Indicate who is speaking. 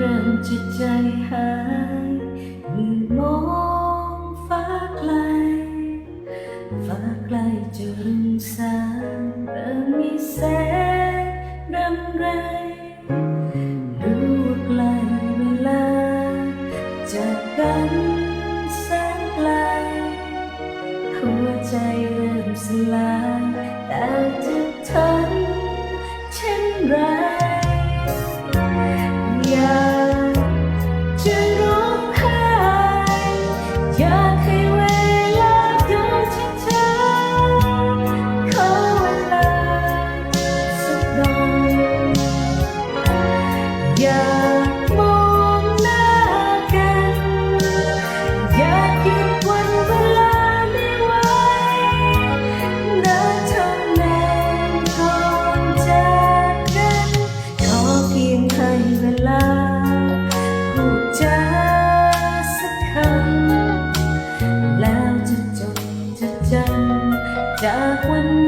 Speaker 1: เริ่มจะใจหายเมื่มองฟ้าไกล ฟ้าไกลจะรุ่งสางเริ่มมีแสงรำไรรู้ว่าไกลเวลาจากกันแสงไกลหัวใจเริ่มสลายแต่จะทำเช่นไร 下婚